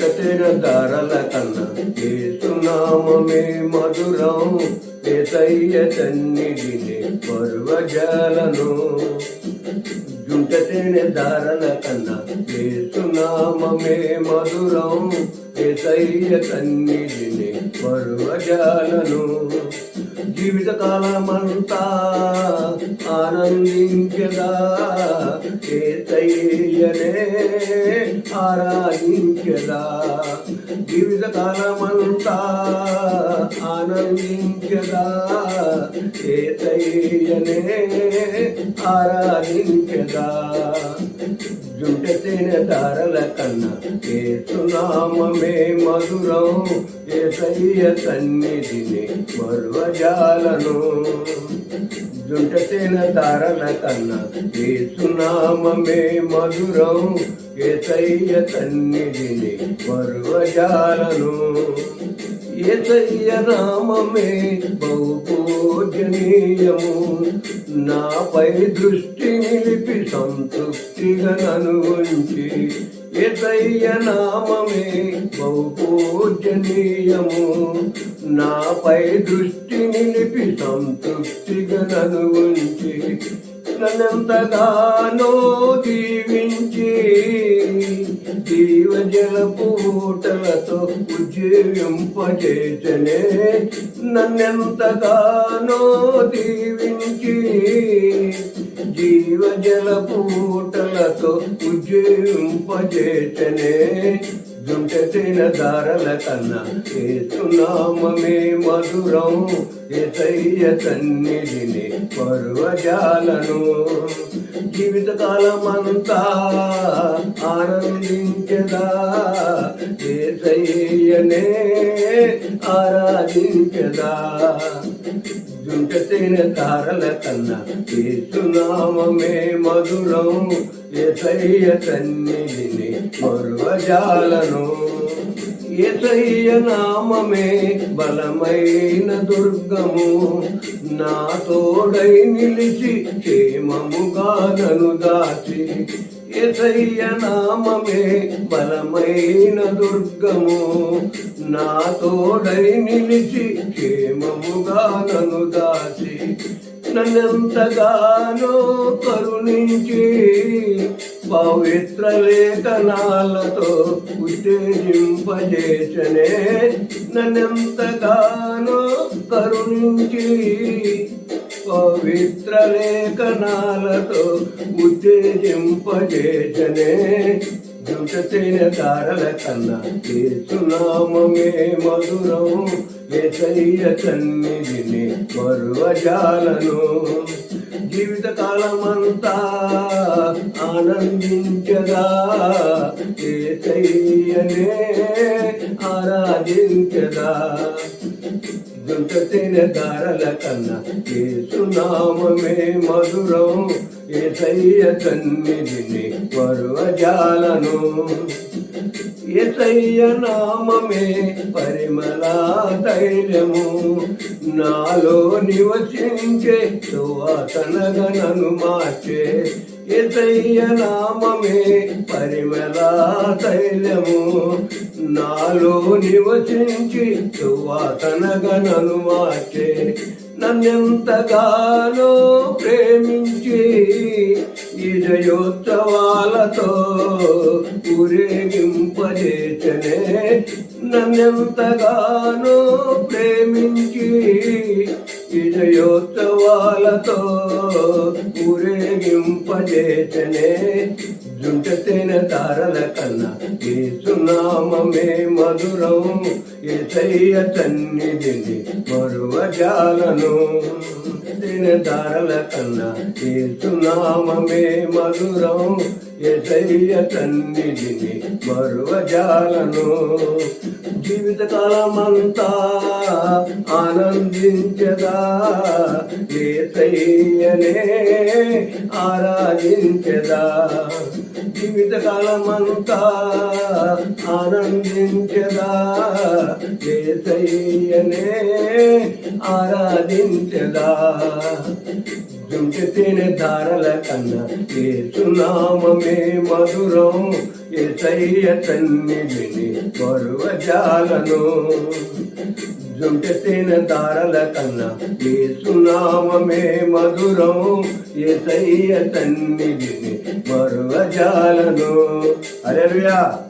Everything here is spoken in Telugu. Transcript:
జుంటతేన దారల కన్నా ఏసునామమే మధురం. ఏసయ్య సన్నిధిని పర్వజాలను. జుంటతేన ధరల కన్నా ఏసునామమే మధురం. ఏసయ్య సన్నిధిని పర్వజాలను జీవితకాలమంతా ఆనందించదా? ఏసయ్యనే ఆరాధించదా? జీవితకాలమంతా ఆనందించదా? ఏసయ్యనే ఆరాధించదా? జుంటతేన ధారల కన్నా ఏసునామే మధురం ఏసయ్య సన్నిధిని మరువజాలను. జుంట జుంటతేన ధారల కన్నా ఏసునామే మధురం ఏసయ్య సన్నిధిని మరువజాలను. ఏసయ్య నామమే బహుపూజనీయము. నాపై దృష్టి నిలిపి సంతృప్తిగా నను ఉంచి ఏసయ్య నామమే బహుపూజనీయము. నాపై దృష్టి నిలిపి సంతృప్తిగా నను ఉంచి నన్నెంతగానో దీవించి జీవజల పూటలతో ఉజ్జీవింపజేసనే. నన్నెంతగానో దీవించి జీవజల పూటలతో ఉజ్జీవింపజేసనే దుంటతిన దారల కన్నా ఏసునామమే మధురం ఏసయ్య సన్నిధిని పర్వజాలను. జీవితకాలమంతా ఆనందించదా ఏసయ్యనే ఆరాధించదా? జుంటతేన తారల కన్నా ఏసునామమే మధురం ఏసయ్య సన్నిధిని మరువజాలను. ఏసయ్య నామమే బలమైన దుర్గము. నా తోడై నిలిచి క్షేమముగా నను దాచి ఎసయ్య నామమే బలమైన దుర్గము. నా తోడై నిలిచి క్షేమముగా నను దాచి నన్నెంతగానో కరుణించి పవిత్ర లేఖనాలతో ఉత్తేజింపజేసనే నన్నెంతగానో కరుణించి. పవిత్ర లేఖనాలతో ఉత్తేజింపజేసనే దుటతైన తారల కన్నా ఏసునామమే మధురం. ఏసయ్య సన్నిధిని మరువజాలను జీవితకాలమంతా ఆనందించగా ఏసయ్యనే ఆరాధించదా దుంటతిన దారల కన్నా ఏసునామే మధురం. ఏసయ్య సన్నిధిని మరువజాలను ఏసయ్య నామమే పరిమళ ధైర్యము. నాలో నివసించే సువాసనగనను మార్చే ఏసయ్య నామమే పరిమళ తైలము. నాలో నివసించి సువాసనగనను మార్చే. నన్నెంతగానో ప్రేమించి విజయోత్సవాలతో ఊరేగింపజేచనే నన్నెంతగానో ప్రేమించి విజయోత్సవాలతో ఊరేగింపజేతనే జుంటతేన తారల కన్నా ఏసునామే మధురం ఏసయ్య సన్నిధిని మరువజాలను తిన తారల కన్నా ఏసునామే మధురం ఏసయ్య సన్నిధిని మరువజాలను. జీవితకాలమంతా ఆనందించదా ఏసయ్యనే? ఆరాధించదా? జీవితకాలమంతా ఆనందించదా ఏసయ్యనే? ఆరాధించదా? జుంటి తినే దారల కన్నా ఏసునామే మధురం ఏసయ్య సన్నిధిని మరువజాలను. జుంటెత్తిన దారల కన్నా ఏసునామే మధురం ఏసయ్య సన్నిధిని మరువజాలను. అరే